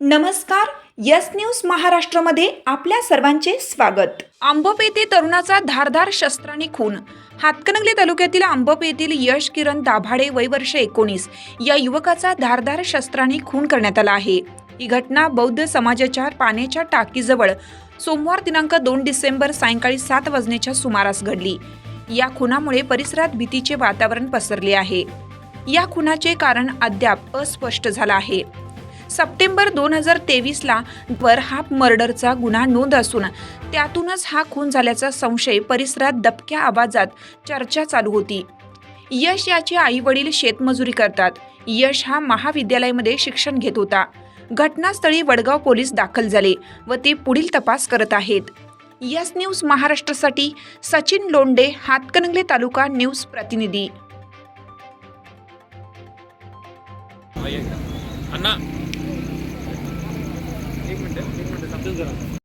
नमस्कार yes news महाराष्ट्रामध्ये आपल्या सर्वांचे स्वागत. आंबप येथे तरुणाचा धारधार शस्त्राने खून. हातकणंगले तालुक्यातील आंबप येथील यश किरण दाभाडे वय वर्ष एकोणीस या युवकाचा धारधार शस्त्राने खून करण्यात आला आहे. ही घटना बौद्ध समाजाच्या पाण्याच्या टाकीजवळ सोमवार दिनांक दोन डिसेंबर सायंकाळी सात वाजण्याच्या सुमारास घडली. या खुनामुळे परिसरात भीतीचे वातावरण पसरले आहे. या खुनाचे कारण अद्याप अस्पष्ट झालं आहे. सप्टेंबर दोन हजार तेवीसला वर हा मर्डरचा गुन्हा नोंद असून त्यातूनच हा खून झाल्याचा संशय परिसरात दबक्या आवाजात चर्चा चालू होती. यश याचे आई वडील शेतमजुरी करतात. यश हा महाविद्यालयामध्ये शिक्षण घेत होता. घटनास्थळी वडगाव पोलीस दाखल झाले व ते पुढील तपास करत आहेत. यस न्यूज महाराष्ट्रासाठी सचिन लोंडे हातकणंगले तालुका न्यूज प्रतिनिधी. अण्णा एक मिनिट एक मिनिट समजून जरा